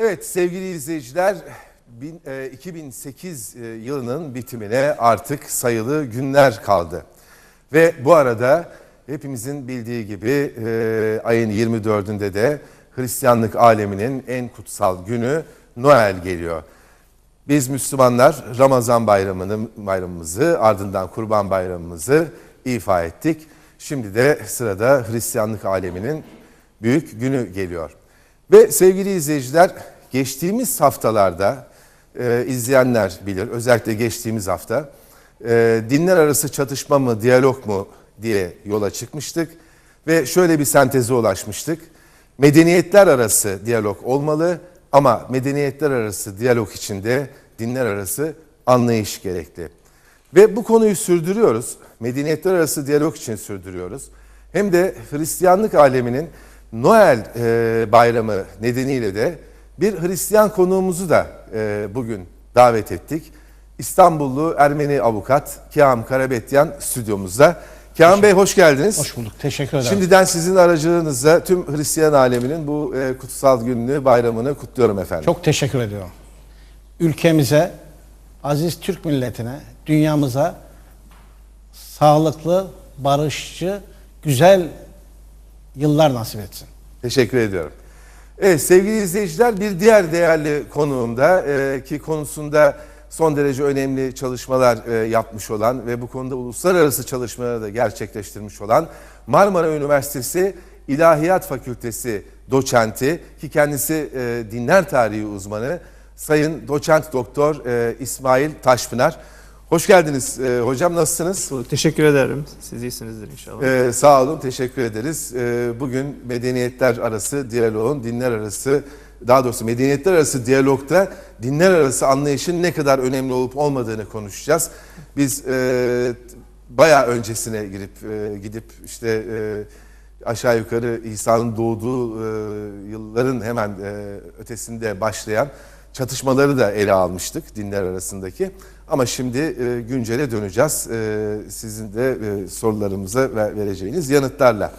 Evet sevgili izleyiciler bin- e, 2008 e, yılının bitimine artık sayılı günler kaldı. Ve bu arada hepimizin bildiği gibi e, ayın 24'ünde de Hristiyanlık aleminin en kutsal günü Noel geliyor. Biz Müslümanlar Ramazan bayramını, bayramımızı ardından Kurban bayramımızı ifa ettik. Şimdi de sırada Hristiyanlık aleminin büyük günü geliyor. Ve sevgili izleyiciler geçtiğimiz haftalarda e, izleyenler bilir özellikle geçtiğimiz hafta e, dinler arası çatışma mı diyalog mu diye yola çıkmıştık. Ve şöyle bir senteze ulaşmıştık. Medeniyetler arası diyalog olmalı ama medeniyetler arası diyalog içinde dinler arası anlayış gerekli. Ve bu konuyu sürdürüyoruz. Medeniyetler arası diyalog için sürdürüyoruz. Hem de Hristiyanlık aleminin Noel e, bayramı nedeniyle de bir Hristiyan konuğumuzu da e, bugün davet ettik. İstanbullu Ermeni avukat Kağım Karabetyan stüdyomuzda. Kağım Bey hoş geldiniz. Hoş bulduk. Teşekkür ederim. Şimdiden sizin aracılığınızla tüm Hristiyan aleminin bu e, kutsal gününü, bayramını kutluyorum efendim. Çok teşekkür ediyorum. Ülkemize, aziz Türk milletine, dünyamıza sağlıklı, barışçı, güzel yıllar nasip etsin. Teşekkür ediyorum. Evet sevgili izleyiciler bir diğer değerli konuğum da e, ki konusunda son derece önemli çalışmalar e, yapmış olan ve bu konuda uluslararası çalışmaları da gerçekleştirmiş olan Marmara Üniversitesi İlahiyat Fakültesi doçenti ki kendisi e, dinler tarihi uzmanı Sayın Doçent Doktor e, İsmail Taşpınar. Hoş geldiniz e, hocam nasılsınız? Bulduk. Teşekkür ederim. Siz iyisinizdir inşallah. Ee, sağ olun, teşekkür ederiz. Ee, bugün medeniyetler arası diyaloğun, dinler arası, daha doğrusu medeniyetler arası diyalogda dinler arası anlayışın ne kadar önemli olup olmadığını konuşacağız. Biz e, bayağı öncesine girip e, gidip işte e, aşağı yukarı İsa'nın doğduğu e, yılların hemen e, ötesinde başlayan çatışmaları da ele almıştık dinler arasındaki. Ama şimdi e, güncele döneceğiz. E, sizin de e, sorularımıza ver- vereceğiniz yanıtlarla.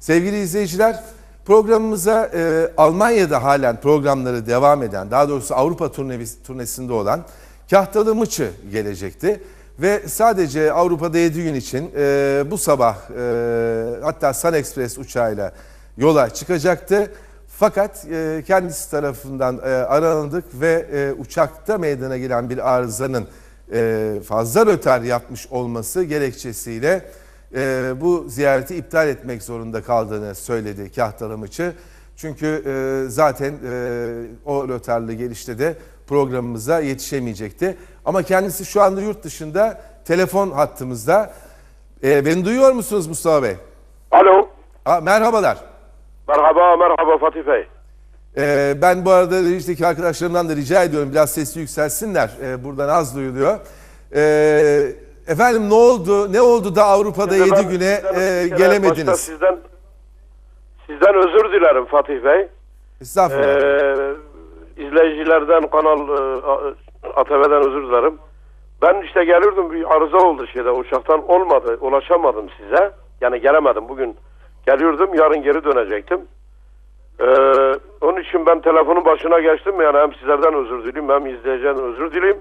Sevgili izleyiciler, programımıza e, Almanya'da halen programları devam eden, daha doğrusu Avrupa turnevis- turnesinde olan Kahtalı Mıçı gelecekti. Ve sadece Avrupa'da 7 gün için e, bu sabah e, hatta Sun Express uçağıyla yola çıkacaktı. Fakat e, kendisi tarafından e, aranıldık ve e, uçakta meydana gelen bir arızanın e, fazla rötar yapmış olması gerekçesiyle e, bu ziyareti iptal etmek zorunda kaldığını söyledi Kahtalımıçı. Çünkü e, zaten e, o rötarlı gelişte de programımıza yetişemeyecekti. Ama kendisi şu anda yurt dışında telefon hattımızda. E, beni duyuyor musunuz Mustafa Bey? Alo. Aa, merhabalar. Merhaba, merhaba Fatih Bey. Ee, ben bu arada rejideki arkadaşlarımdan da rica ediyorum biraz sesi yükselsinler. Ee, buradan az duyuluyor. Ee, efendim ne oldu? Ne oldu da Avrupa'da Şimdi 7 ben güne sizden- e, gelemediniz? sizden, sizden özür dilerim Fatih Bey. Estağfurullah. Ee, izleyicilerden, kanal e, ATV'den özür dilerim. Ben işte gelirdim bir arıza oldu şeyde uçaktan olmadı. Ulaşamadım size. Yani gelemedim bugün. Geliyordum yarın geri dönecektim. Ee, onun için ben telefonun başına geçtim. Yani hem sizlerden özür dileyim hem izleyiciden özür dileyim.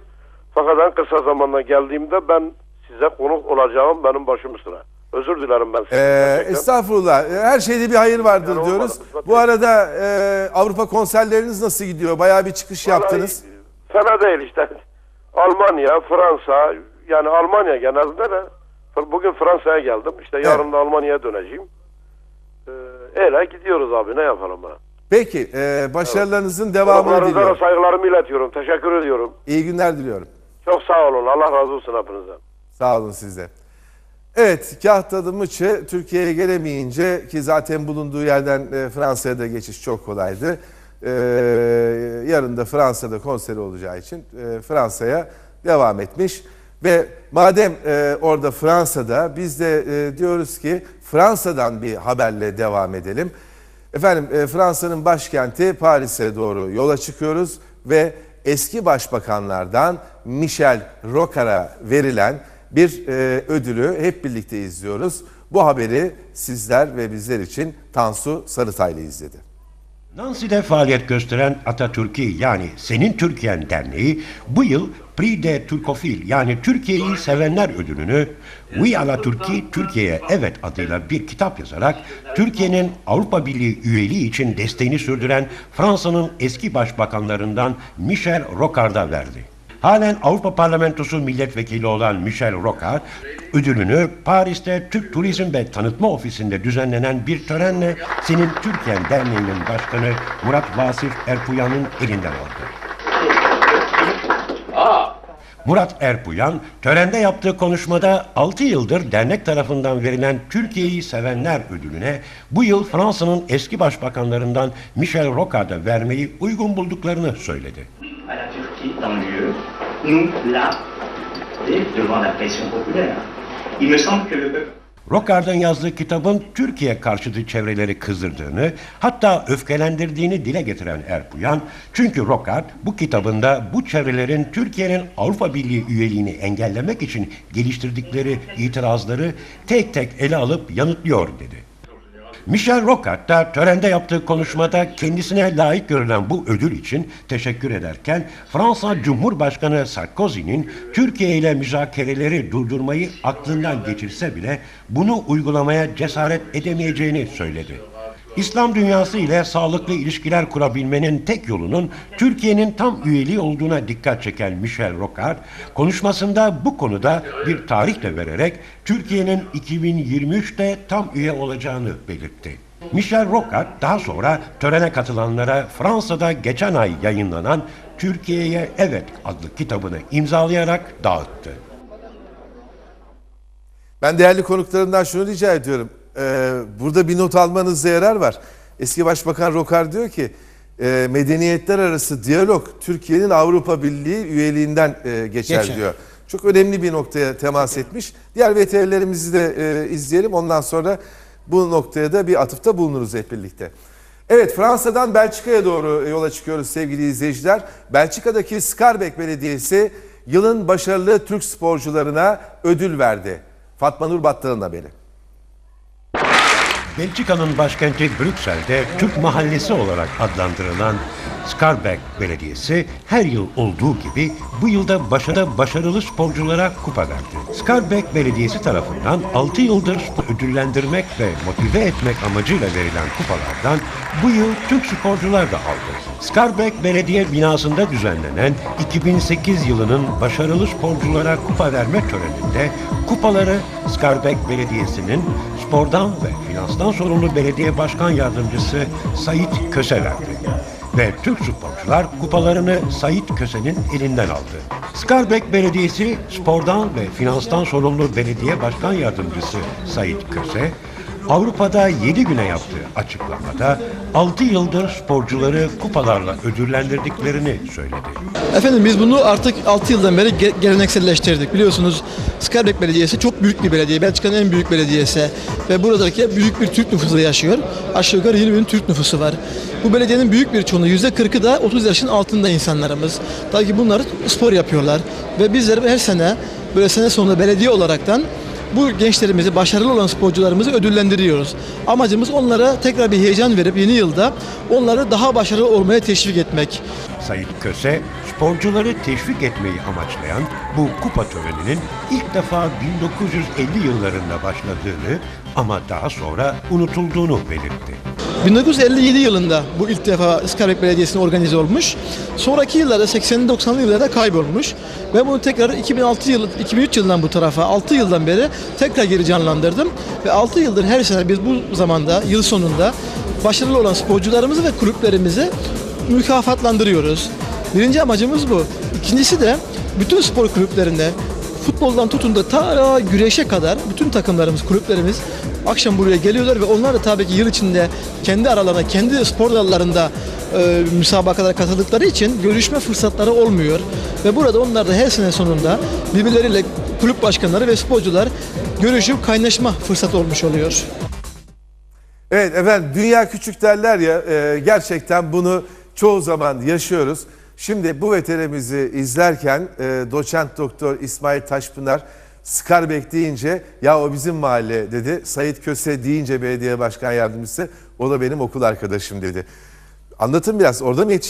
Fakat en kısa zamanda geldiğimde ben size konuk olacağım benim başım üstüne. Özür dilerim ben sizden. Ee, gerçekten. estağfurullah. Her şeyde bir hayır vardır Yani diyoruz. olmadı. Bu arada e, Avrupa konserleriniz nasıl gidiyor? Bayağı bir çıkış yaptınız. Vallahi Fena değil işte. Almanya, Fransa, yani Almanya genelde de. Bugün Fransa'ya geldim. İşte yarın da Almanya'ya döneceğim. Öyle gidiyoruz abi ne yapalım ha. Peki, e, başarılarınızın devamını Konuklarınıza da diliyorum. saygılarımı iletiyorum. Teşekkür ediyorum. İyi günler diliyorum. Çok sağ olun. Allah razı olsun hepinizden. Sağ olun siz de. Evet, Kahtalı Mıçı Türkiye'ye gelemeyince ki zaten bulunduğu yerden e, Fransa'ya da geçiş çok kolaydı. E, yarın da Fransa'da konseri olacağı için e, Fransa'ya devam etmiş. Ve madem e, orada Fransa'da biz de e, diyoruz ki Fransa'dan bir haberle devam edelim. Efendim e, Fransa'nın başkenti Paris'e doğru yola çıkıyoruz ve eski başbakanlardan Michel Rocard'a verilen bir e, ödülü hep birlikte izliyoruz. Bu haberi sizler ve bizler için Tansu Sarıtaylı izledi. Nancy'de faaliyet gösteren Atatürk'ü yani Senin Türkiye'n Derneği bu yıl Prix de Turcofil yani Türkiye'yi sevenler ödülünü We Ala Turki Türkiye'ye Evet adıyla bir kitap yazarak Türkiye'nin Avrupa Birliği üyeliği için desteğini sürdüren Fransa'nın eski başbakanlarından Michel Rocard'a verdi. Halen Avrupa Parlamentosu milletvekili olan Michel Rocard, ödülünü Paris'te Türk Turizm ve Tanıtma Ofisi'nde düzenlenen bir törenle Senin Türkiye'n Derneği'nin başkanı Murat Vasif Erpuyan'ın elinden aldı. Murat Erpuyan, törende yaptığı konuşmada 6 yıldır dernek tarafından verilen Türkiye'yi Sevenler ödülüne bu yıl Fransa'nın eski başbakanlarından Michel Rocard'a vermeyi uygun bulduklarını söyledi. Et devant la pression populaire. Il me semble que le peuple Rocard'ın yazdığı kitabın Türkiye karşıtı çevreleri kızdırdığını, hatta öfkelendirdiğini dile getiren Erpuyan, çünkü Rocard bu kitabında bu çevrelerin Türkiye'nin Avrupa Birliği üyeliğini engellemek için geliştirdikleri itirazları tek tek ele alıp yanıtlıyor dedi. Michel Rocard da törende yaptığı konuşmada kendisine layık görülen bu ödül için teşekkür ederken Fransa Cumhurbaşkanı Sarkozy'nin Türkiye ile müzakereleri durdurmayı aklından geçirse bile bunu uygulamaya cesaret edemeyeceğini söyledi. İslam dünyası ile sağlıklı ilişkiler kurabilmenin tek yolunun Türkiye'nin tam üyeliği olduğuna dikkat çeken Michel Rocard, konuşmasında bu konuda bir tarih de vererek Türkiye'nin 2023'te tam üye olacağını belirtti. Michel Rocard daha sonra törene katılanlara Fransa'da geçen ay yayınlanan Türkiye'ye Evet adlı kitabını imzalayarak dağıttı. Ben değerli konuklarımdan şunu rica ediyorum. Ee, burada bir not almanızda yarar var. Eski Başbakan Rokar diyor ki e, medeniyetler arası diyalog Türkiye'nin Avrupa Birliği üyeliğinden e, geçer, Geçer. diyor. Çok önemli bir noktaya temas etmiş. Diğer VTR'lerimizi de e, izleyelim. Ondan sonra bu noktaya da bir atıfta bulunuruz hep birlikte. Evet Fransa'dan Belçika'ya doğru yola çıkıyoruz sevgili izleyiciler. Belçika'daki Skarbek Belediyesi yılın başarılı Türk sporcularına ödül verdi. Fatma Nur Battal'ın haberi. Belçika'nın başkenti Brüksel'de Türk Mahallesi olarak adlandırılan Skarbek Belediyesi her yıl olduğu gibi bu yılda başarıda başarılı sporculara kupa verdi. Skarbek Belediyesi tarafından 6 yıldır ödüllendirmek ve motive etmek amacıyla verilen kupalardan bu yıl Türk sporcular da aldı. Skarbek Belediye binasında düzenlenen 2008 yılının başarılı sporculara kupa verme töreninde kupaları Skarbek Belediyesi'nin spordan ve finanstan sorumlu belediye başkan yardımcısı Sait Köse verdi. Ve Türk sporcular kupalarını Sait Köse'nin elinden aldı. Skarbek Belediyesi spordan ve finanstan sorumlu belediye başkan yardımcısı Sait Köse, Avrupa'da 7 güne yaptığı açıklamada 6 yıldır sporcuları kupalarla ödüllendirdiklerini söyledi. Efendim biz bunu artık 6 yıldan beri ge- gelenekselleştirdik. Biliyorsunuz Skarbek Belediyesi çok büyük bir belediye. Belçika'nın en büyük belediyesi. Ve buradaki büyük bir Türk nüfusu yaşıyor. Aşağı yukarı 20 bin Türk nüfusu var. Bu belediyenin büyük bir çoğunluğu %40'ı da 30 yaşın altında insanlarımız. Tabii ki bunlar spor yapıyorlar. Ve bizler her sene böyle sene sonunda belediye olaraktan bu gençlerimizi, başarılı olan sporcularımızı ödüllendiriyoruz. Amacımız onlara tekrar bir heyecan verip yeni yılda onları daha başarılı olmaya teşvik etmek. Sayit Köse, sporcuları teşvik etmeyi amaçlayan bu kupa töreninin ilk defa 1950 yıllarında başladığını ama daha sonra unutulduğunu belirtti. 1957 yılında bu ilk defa Iskarabek Belediyesi'ne organize olmuş. Sonraki yıllarda 80'li 90'lı yıllarda kaybolmuş. Ve bunu tekrar 2006 yılı 2003 yılından bu tarafa 6 yıldan beri tekrar geri canlandırdım. Ve 6 yıldır her sene biz bu zamanda yıl sonunda başarılı olan sporcularımızı ve kulüplerimizi mükafatlandırıyoruz. Birinci amacımız bu. İkincisi de bütün spor kulüplerinde futboldan tutun da ta güreşe kadar bütün takımlarımız, kulüplerimiz akşam buraya geliyorlar ve onlar da tabii ki yıl içinde kendi aralarında, kendi spor dallarında e, müsabakalara katıldıkları için görüşme fırsatları olmuyor. Ve burada onlar da her sene sonunda birbirleriyle kulüp başkanları ve sporcular görüşüp kaynaşma fırsatı olmuş oluyor. Evet efendim dünya küçük derler ya e, gerçekten bunu çoğu zaman yaşıyoruz. Şimdi bu veterimizi izlerken e, doçent doktor İsmail Taşpınar Skarbek deyince ya o bizim mahalle dedi. Sait Köse deyince belediye başkan yardımcısı o da benim okul arkadaşım dedi. Anlatın biraz orada mı yetiştiniz?